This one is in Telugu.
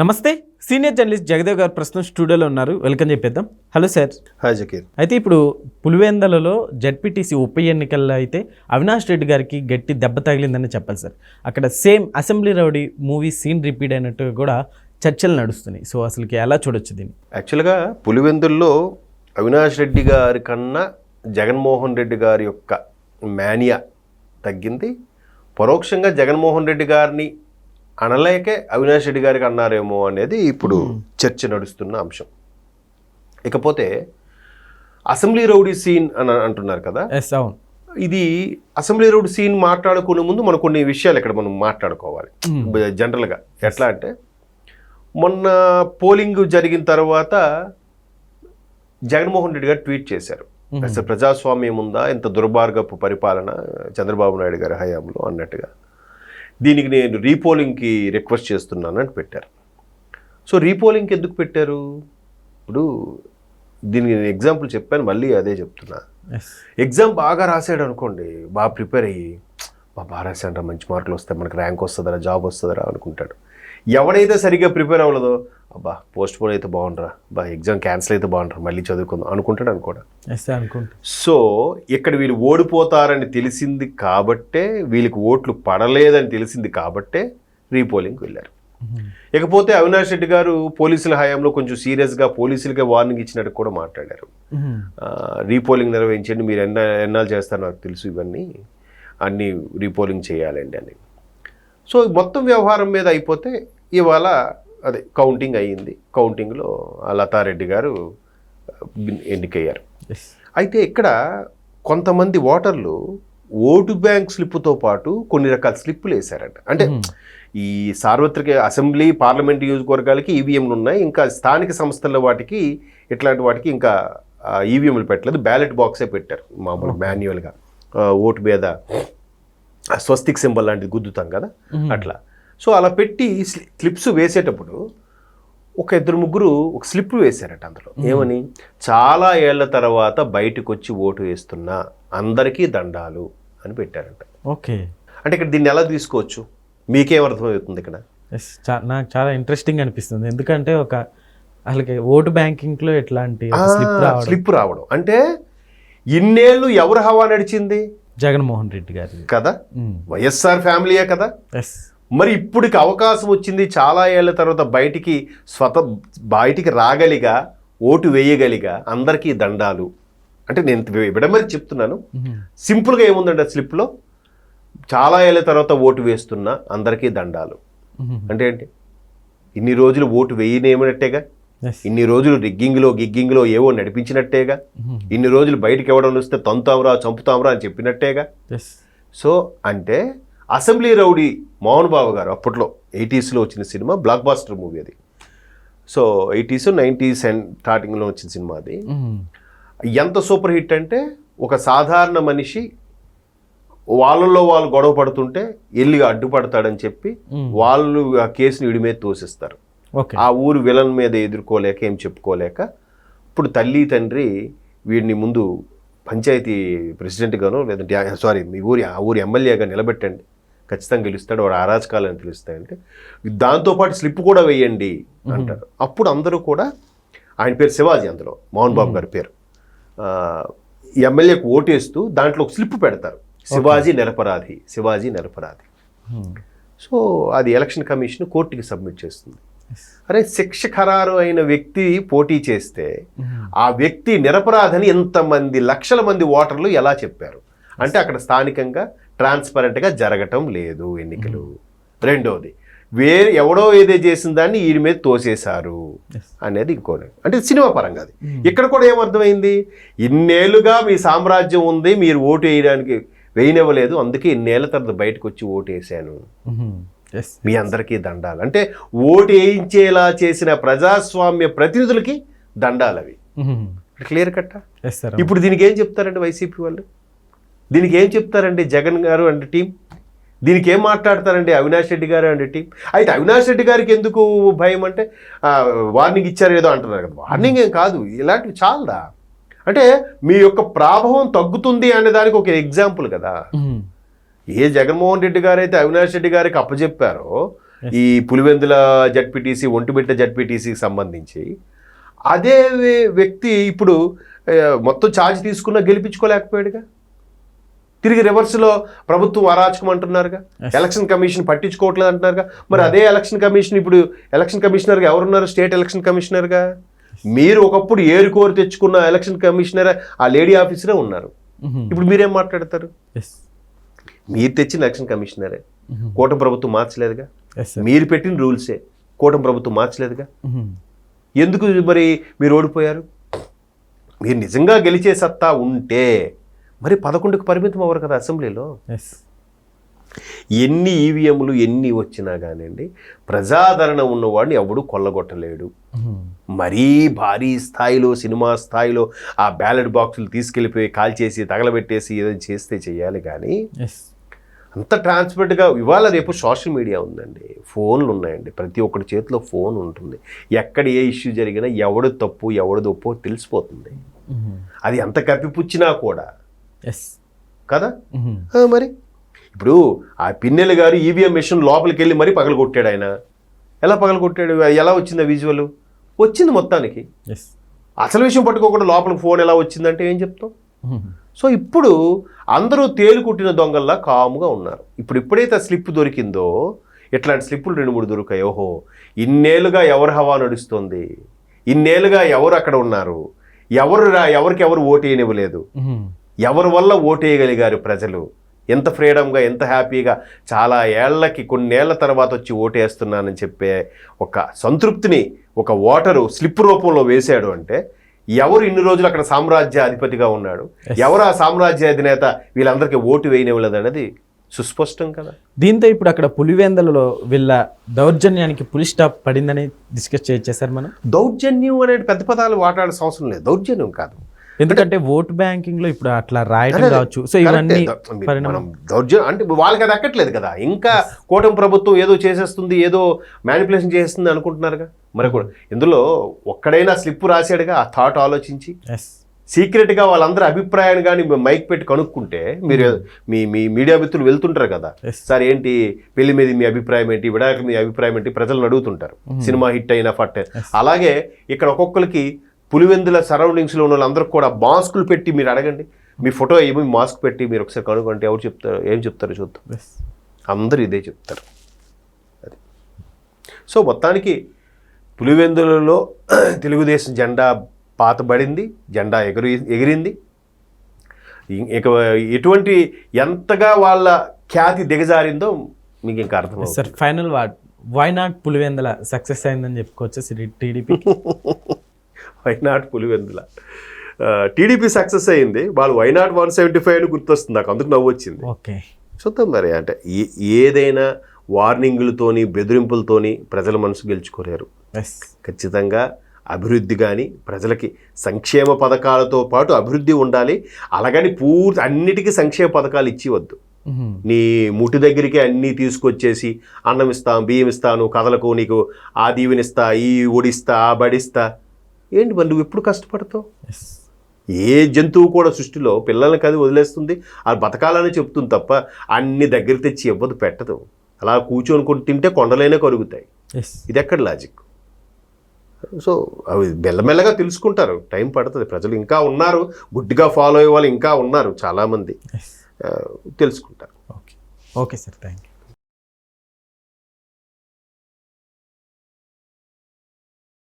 నమస్తే సీనియర్ జర్నలిస్ట్ జగదేవ్ గారు ప్రస్తుతం స్టూడియోలో ఉన్నారు. వెల్కమ్ చెప్పేద్దాం. Hello sir. హాయ్ జకీర్. అయితే ఇప్పుడు పులివెందలలో జడ్పీటీసీ ఉప ఎన్నికల్లో అయితే అవినాష్ రెడ్డి గారికి గట్టి దెబ్బ తగిలిందని చెప్పాలి సార్. అక్కడ same Assembly Rowdy movie scene repeat అయినట్టు కూడా చర్చలు నడుస్తున్నాయి. సో అసలుకి ఎలా చూడొచ్చు దీన్ని? యాక్చువల్గా పులివెందుల్లో అవినాష్ రెడ్డి గారి కన్నా జగన్మోహన్ రెడ్డి గారి యొక్క మేనియా తగ్గింది. పరోక్షంగా జగన్మోహన్ రెడ్డి గారిని అనలేకే అవినాష్ రెడ్డి గారికి అన్నారేమో అనేది ఇప్పుడు చర్చ నడుస్తున్న అంశం. ఇకపోతే అసెంబ్లీ రౌడీ సీన్ అని అంటున్నారు కదా? అవును. ఇది అసెంబ్లీ రోడ్ సీన్ మాట్లాడుకునే ముందు మనం కొన్ని విషయాలు ఇక్కడ మనం మాట్లాడుకోవాలి. జనరల్గా ఎట్లా అంటే మొన్న పోలింగ్ జరిగిన తర్వాత జగన్మోహన్ రెడ్డి గారు ట్వీట్ చేశారు. అసలు ప్రజాస్వామ్యం ఉందా? ఇంత దుర్మార్గపు పరిపాలన చంద్రబాబు నాయుడు గారి హయాంలో అన్నట్టుగా. దీనికి నేను రీపోలింగ్కి రిక్వెస్ట్ చేస్తున్నాను అని పెట్టారు. సో రీపోలింగ్కి ఎందుకు పెట్టారు? ఇప్పుడు దీనికి నేను ఎగ్జాంపుల్ చెప్పాను మళ్ళీ అదే చెప్తున్నా. ఎగ్జామ్ బాగా రాసాడు అనుకోండి బాగా ప్రిపేర్ అయ్యి బాగా రాశాడంట మంచి మార్కులు వస్తాయి మనకి ర్యాంక్ వస్తుందరా జాబ్ వస్తుందరా అనుకుంటాడు. ఎవడైతే సరిగ్గా ప్రిపేర్ అవ్వలేదో అబ్బా పోస్ట్ పోన్ అయితే బాగుండరా. బా ఎగ్జామ్ క్యాన్సిల్ అయితే బాగుండరా. మళ్ళీ చదువుకుందాం. అనుకుంటాడు అనుకోడా? అనుకుంటా సో ఇక్కడ వీళ్ళు ఓడిపోతారని తెలిసింది కాబట్టే వీళ్ళకి ఓట్లు పడలేదని తెలిసింది కాబట్టే రీపోలింగ్కి వెళ్ళారు. ఇకపోతే అవినాష్ రెడ్డి గారు పోలీసుల హయాంలో కొంచెం సీరియస్గా పోలీసులకే వార్నింగ్ ఇచ్చినట్టు కూడా మాట్లాడారు. రీపోలింగ్ నిర్వహించండి మీరు ఎన్న ఎన్నాళ్ళు చేస్తారో నాకు తెలుసు ఇవన్నీ. అన్నీ రీపోలింగ్ చేయాలండి అని. సో మొత్తం వ్యవహారం మీద అయిపోతే ఇవాళ అదే కౌంటింగ్ అయ్యింది. కౌంటింగ్లో లతారెడ్డి గారు ఎన్నికయ్యారు. అయితే ఇక్కడ కొంతమంది ఓటర్లు ఓటు బ్యాంక్ స్లిప్తో పాటు కొన్ని రకాల స్లిప్పులు వేశారంట. అంటే ఈ సార్వత్రిక అసెంబ్లీ పార్లమెంట్ నియోజకవర్గాలకి ఈవీఎంలు ఉన్నాయి. ఇంకా స్థానిక సంస్థల వాటికి ఇట్లాంటి వాటికి ఇంకా ఈవీఎంలు పెట్టలేదు. బ్యాలెట్ బాక్సే పెట్టారు. మామూలు మాన్యువల్గా. ఓటు మీద స్వస్తిక్ సింబల్ లాంటిది గుద్దుతాం కదా? అట్లా. సో అలా పెట్టి స్లిప్స్ వేసేటప్పుడు ఒక ఇద్దరు ముగ్గురు ఒక స్లిప్ వేశారట అందులో. ఏమని? చాలా ఏళ్ళ తర్వాత బయటకు వచ్చి ఓటు వేస్తున్నా అందరికీ దండాలు అని పెట్టారంట. ఓకే. అంటే ఇక్కడ దీన్ని ఎలా తీసుకోవచ్చు? మీకేం అర్థమవుతుంది ఇక్కడ? ఎస్ చా- నాకు చాలా ఇంట్రెస్టింగ్ అనిపిస్తుంది. ఎందుకంటే ఒక అసలుకి ఓటు బ్యాంకింగ్లో ఎట్లాంటి స్లిప్ రావడం? అంటే ఇన్నేళ్ళు ఎవరు హవా నడిచింది? జగన్మోహన్ రెడ్డి గారి కదా? వైఎస్ఆర్ ఫ్యామిలీయే కదా? ఎస్. మరి ఇప్పటికి అవకాశం వచ్చింది చాలా ఏళ్ళ తర్వాత బయటికి స్వత బయటికి రాగలిగా ఓటు వేయగలిగా అందరికీ దండాలు. అంటే నేను విడమరి చెప్తున్నాను. సింపుల్గా ఏముందండి ఆ స్లిప్లో? చాలా ఏళ్ళ తర్వాత ఓటు వేస్తున్నా అందరికీ దండాలు. అంటే ఏంటి? ఇన్ని రోజులు ఓటు వేయనేమనట్టేగా? ఇన్ని రోజులు రిగ్గింగ్లో గిగ్గింగ్లో ఏవో నడిపించినట్టేగా? ఇన్ని రోజులు బయటికి ఎవడం వస్తే తంతాంరా చంపుతాంరా అని చెప్పినట్టేగా? సో అంటే అసెంబ్లీ రౌడీ మోహన్ బాబు గారు అప్పట్లో ఎయిటీస్లో వచ్చిన సినిమా బ్లాక్ బాస్టర్ మూవీ అది. సో ఎయిటీస్ నైంటీస్ అండ్ స్టార్టింగ్లో వచ్చిన సినిమా అది. ఎంత సూపర్ హిట్ అంటే ఒక సాధారణ మనిషి వాళ్ళల్లో వాళ్ళు గొడవ పడుతుంటే వెళ్ళి అడ్డుపడతాడని చెప్పి వాళ్ళు ఆ కేసుని విడి మీద తోసిస్తారు. ఆ ఊరు విలన్ మీద ఎదుర్కోలేక ఏం చెప్పుకోలేక ఇప్పుడు తల్లి తండ్రి వీడిని ముందు పంచాయతీ ప్రెసిడెంట్గానో లేదంటే సారీ మీ ఊరి ఆ ఊరి ఎమ్మెల్యేగా నిలబెట్టండి. ఖచ్చితంగా గెలుస్తాడు వాడు అరాచకాలని తెలుస్తాయంటే దాంతోపాటు స్లిప్ కూడా వేయండి అంటారు. అప్పుడు అందరూ కూడా ఆయన పేరు శివాజీ అందులో మోహన్ బాబు గారి పేరు. ఎమ్మెల్యేకు ఓటేస్తూ దాంట్లో ఒక స్లిప్ పెడతారు. శివాజీ నిరపరాధి శివాజీ నిరపరాధి. సో అది ఎలక్షన్ కమిషన్ కోర్టుకి సబ్మిట్ చేస్తుంది. అరే శిక్ష ఖరారు అయిన వ్యక్తి పోటీ చేస్తే ఆ వ్యక్తి నిరపరాధని ఎంతమంది లక్షల మంది ఓటర్లు ఎలా చెప్పారు? అంటే అక్కడ స్థానికంగా ట్రాన్స్పరెంట్గా జరగటం లేదు ఎన్నికలు. రెండోది వేరే ఎవడో ఏదో చేసిన దాన్ని వీరి మీద తోసేశారు అనేది ఇంకోటి అంటే సినిమా పరంగా అది. ఇక్కడ కూడా ఏమర్థమైంది? ఇన్నేళ్ళుగా మీ సామ్రాజ్యం ఉంది మీరు ఓటు వేయడానికి వేయనివ్వలేదు అందుకే ఇన్నేళ్ళ తర్వాత బయటకు వచ్చి ఓటు వేసాను మీ అందరికీ దండాలు. అంటే ఓటు వేయించేలా చేసిన ప్రజాస్వామ్య ప్రతినిధులకి దండాలు అవి. క్లియర్ కట్టా? ఇప్పుడు దీనికి ఏం చెప్తారండి వైసీపీ వాళ్ళు? దీనికి ఏం చెప్తారండి జగన్ గారు అండ్ టీం? దీనికి ఏం మాట్లాడతారండి అవినాష్ రెడ్డి గారు అండ్ టీం? అయితే అవినాష్ రెడ్డి గారికి ఎందుకు భయం అంటే వార్నింగ్ ఇచ్చారు ఏదో అంటున్నారు కదా. వార్నింగ్ ఏం కాదు ఇలాంటివి చాలదా? అంటే మీ యొక్క ప్రాభవం తగ్గుతుంది అనే దానికి ఒక ఎగ్జాంపుల్ కదా. ఏ జగన్మోహన్ రెడ్డి గారు అయితే అవినాష్ రెడ్డి గారికి అప్పచెప్పారో ఈ పులివెందుల జడ్పీటీసీ ఒంటిమిట్ట జడ్పీటీసీకి సంబంధించి అదే వ్యక్తి ఇప్పుడు మొత్తం ఛార్జ్ తీసుకున్నా గెలిపించుకోలేకపోయాడుగా? తిరిగి రివర్స్లో ప్రభుత్వం అరాచకం అంటున్నారుగా. ఎలక్షన్ కమిషన్ పట్టించుకోవట్లేదు అంటున్నారుగా మరి అదే ఎలక్షన్ కమిషన్ ఇప్పుడు ఎలక్షన్ కమిషనర్గా ఎవరున్నారు? స్టేట్ ఎలక్షన్ కమిషనర్గా మీరు ఒకప్పుడు ఏరుకోరి తెచ్చుకున్న ఎలక్షన్ కమిషనర్ ఆ లేడీ ఆఫీసరే ఉన్నారు. ఇప్పుడు మీరేం మాట్లాడతారు? మీరు తెచ్చిన ఎలక్షన్ కమిషనరే కూటమి ప్రభుత్వం మార్చలేదుగా? మీరు పెట్టిన రూల్సే కూటమి ప్రభుత్వం మార్చలేదుగా? ఎందుకు మరి మీరు ఓడిపోయారు? మీరు నిజంగా గెలిచే సత్తా ఉంటే మరి పదకొండుకు పరిమితం అవ్వరు కదా అసెంబ్లీలో? ఎన్ని ఈవీఎంలు ఎన్ని వచ్చినా కానివ్వండి ప్రజాదరణ ఉన్నవాడిని ఎవడు కొల్లగొట్టలేడు. మరీ భారీ స్థాయిలో సినిమా స్థాయిలో ఆ బ్యాలెట్ బాక్సులు తీసుకెళ్ళిపోయి కాల్చేసి తగలబెట్టేసి ఏదో చేస్తే చేయాలి కానీ అంత ట్రాన్స్పరెంట్గా ఇవాళ రేపు సోషల్ మీడియా ఉందండి. ఫోన్లు ఉన్నాయండి. ప్రతి ఒక్కడి చేతిలో ఫోన్ ఉంటుంది. ఎక్కడ ఏ ఇష్యూ జరిగినా ఎవడు తప్పు ఎవడు ఒప్పో తెలిసిపోతుంది. అది ఎంత కప్పిపుచ్చినా కూడా కదా? ఆ, మరి? ఇప్పుడు ఆ పిన్నెల గారు ఈవీఎం మిషన్ లోపలికి వెళ్ళి మరీ పగలగొట్టాడు ఆయన. ఎలా పగలగొట్టాడు? ఎలా వచ్చింది ఆ విజువల్ వచ్చింది మొత్తానికి. ఎస్ అసలు విషయం పట్టుకోకుండా లోపలికి ఫోన్ ఎలా వచ్చిందంటే ఏం చెప్తాం? సో ఇప్పుడు అందరూ తేలుకుట్టిన దొంగల్లా కాముగా ఉన్నారు. ఇప్పుడు ఎప్పుడైతే ఆ స్లిప్ దొరికిందో ఇట్లాంటి స్లిప్పులు రెండు మూడు దొరికాయి. ఓహో ఇన్నేళ్ళుగా ఎవరు హవా నడుస్తుంది? ఇన్నేళ్ళుగా ఎవరు అక్కడ ఉన్నారు? ఎవరు రా ఎవరికి ఎవరు ఓటు వేయనివ్వలేదు? ఎవరి వల్ల ఓటేయగలిగారు ప్రజలు? ఎంత ఫ్రీడమ్గా ఎంత హ్యాపీగా చాలా ఏళ్ళకి కొన్నేళ్ళ తర్వాత వచ్చి ఓటేస్తున్నానని చెప్పే ఒక సంతృప్తిని ఒక ఓటరు స్లిప్ రూపంలో వేశాడు అంటే ఎవరు ఇన్ని రోజులు అక్కడ సామ్రాజ్య అధిపతిగా ఉన్నాడు? ఎవరు ఆ సామ్రాజ్య అధినేత వీళ్ళందరికీ ఓటు వేయనివ్వలేదు అనేది సుస్పష్టం కదా? దీంతో ఇప్పుడు అక్కడ పులివెందలలో వీళ్ళ దౌర్జన్యానికి పులి స్టాప్ పడిందని డిస్కస్ చేశారు మనం. దౌర్జన్యం అనే పెద్ద పదాలు వాడాల్సిన అవసరం లేదు. దౌర్జన్యం కాదు. ఎందుకంటే ఓట్ బ్యాంకింగ్లో ఇప్పుడు అట్లా రాయడం కావచ్చు. సో ఇవన్నీ. మనం పరిణామం. దౌర్జన్యం అంటే వాళ్ళకి అది అక్కట్లేదు కదా. ఇంకా కూటమి ప్రభుత్వం ఏదో చేసేస్తుంది ఏదో మ్యానిపులేషన్ చేస్తుంది అనుకుంటున్నారుగా? మరి కూడా ఇందులో ఒక్కడైనా స్లిప్ రాశాడుగా ఆ థాట్ ఆలోచించి? సీక్రెట్గా వాళ్ళందరి అభిప్రాయాన్ని కానీ మైక్ పెట్టి కనుక్కుంటే మీరు మీ మీ మీడియా మిత్రులు వెళ్తుంటారు కదా. సార్ ఏంటి? పెళ్ళి మీద మీ అభిప్రాయం ఏంటి? విడాకుల మీ అభిప్రాయం ఏంటి? ప్రజలను అడుగుతుంటారు. సినిమా హిట్ అయినా ఫట్ అలాగే ఇక్కడ ఒక్కొక్కరికి పులివెందుల సరౌండింగ్స్లో ఉన్న వాళ్ళందరికీ కూడా మాస్కులు పెట్టి మీరు అడగండి మీ ఫోటో ఏమి మాస్క్ పెట్టి మీరు ఒకసారి కనుక్కుంటే ఎవరు చెప్తారు ఏం చెప్తారో చూద్దాం అందరూ ఇదే చెప్తారు అది సో మొత్తానికి పులివెందులలో తెలుగుదేశం జెండా పాతబడింది జెండా ఎగురి ఎగిరింది ఇక ఎటువంటి ఎంతగా వాళ్ళ ఖ్యాతి దిగజారిందో మీకు ఇంకా అర్థమవుతుంది sir final ward why not Pulivendula success అయిందని చెప్పుకోవచ్చు TDP why not Pulivendula. TDP success అయింది. వాళ్ళు వైనాట్ వన్ సెవెంటీ ఫైవ్ అని గుర్తొస్తుంది. నాకు అందుకు నవ్వు వచ్చింది. ఓకే. చూద్దాం మరి అంటే ఏదైనా వార్నింగులతోని బెదిరింపులతోని ప్రజల మనసు గెలుచుకోలేరు. ఖచ్చితంగా అభివృద్ధి కానీ ప్రజలకి సంక్షేమ పథకాలతో పాటు అభివృద్ధి ఉండాలి. అలాగని పూర్తి అన్నిటికీ సంక్షేమ పథకాలు ఇచ్చివద్దు. నీ ముటి దగ్గరికి అన్నీ తీసుకొచ్చేసి అన్నం ఇస్తాం బియ్యం ఇస్తాను కథలకు నీకు ఆ దీవెనిస్తా ఈ ఒడిస్తా ఆ బడిస్తా. ఏంటి మరి నువ్వు ఎప్పుడు కష్టపడతావు? ఏ జంతువు కూడా సృష్టిలో పిల్లలకి అది వదిలేస్తుంది. అది బతకాలని చెప్తుంది తప్ప అన్ని దగ్గర తెచ్చి ఇవ్వదు పెట్టదు. అలా కూర్చొని తింటే కొండలైనా కరుగుతాయి. ఇది ఎక్కడ లాజిక్ సో అవి మెల్లమెల్లగా తెలుసుకుంటారు. టైం పడుతుంది. ప్రజలు ఇంకా ఉన్నారు. గుడ్డిగా ఫాలో అయ్యే వాళ్ళు ఇంకా ఉన్నారు చాలామంది. తెలుసుకుంటారు. Okay okay sir thank you